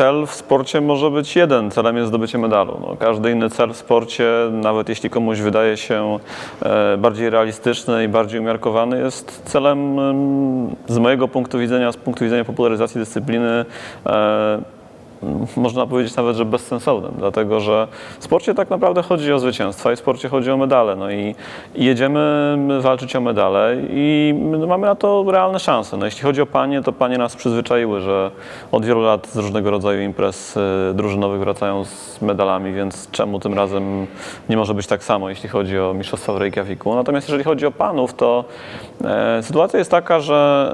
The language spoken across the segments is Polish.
cel w sporcie może być jeden, celem jest zdobycie medalu. No, każdy inny cel w sporcie, nawet jeśli komuś wydaje się e, bardziej realistyczny i bardziej umiarkowany, jest celem em, z mojego punktu widzenia, z punktu widzenia popularyzacji dyscypliny, e, można powiedzieć nawet, że bezsensownym, dlatego że w sporcie tak naprawdę chodzi o zwycięstwa i w sporcie chodzi o medale. No i, jedziemy walczyć o medale i mamy na to realne szanse. No, jeśli chodzi o panie, to panie nas przyzwyczaiły, że od wielu lat z różnego rodzaju imprez y, drużynowych wracają z medalami, więc czemu tym razem nie może być tak samo, jeśli chodzi o mistrzostwa w Reykjaviku. Natomiast jeżeli chodzi o panów, to e, sytuacja jest taka, że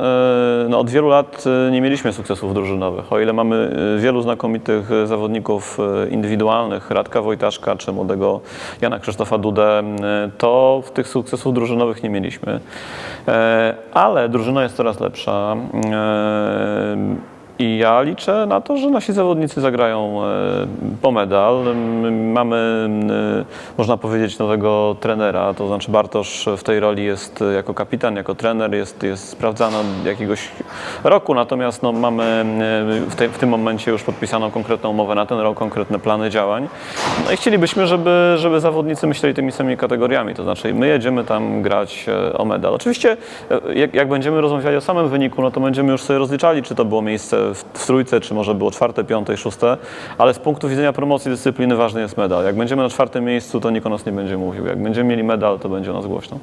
e, no, od wielu lat e, nie mieliśmy sukcesów drużynowych. O ile mamy wielu znakomitych e, zawodników e, indywidualnych, Radka Wojtaszka czy młodego Jana Krzysztofa Dudę, m, to w tych sukcesów drużynowych nie mieliśmy. E, Ale drużyna jest coraz lepsza. E, ja liczę na to, że nasi zawodnicy zagrają e, po medal. Mamy, można powiedzieć, nowego trenera, to znaczy Bartosz w tej roli jest e, jako kapitan, jako trener, jest, jest sprawdzany od jakiegoś roku, natomiast no, mamy m, w, tej, w tym momencie już podpisaną konkretną umowę na ten rok, konkretne plany działań. No i chcielibyśmy, żeby, żeby zawodnicy myśleli tymi samymi kategoriami, to znaczy my jedziemy tam grać e, o medal. Oczywiście e, jak, jak będziemy rozmawiali o samym wyniku, no to będziemy już sobie rozliczali, czy to było miejsce w, w trójce, czy może było czwarte, piąte, szóste, ale z punktu widzenia promocji dyscypliny ważny jest medal. Jak będziemy na czwartym miejscu, to nikt o nas nie będzie mówił. Jak będziemy mieli medal, to będzie o nas głośno.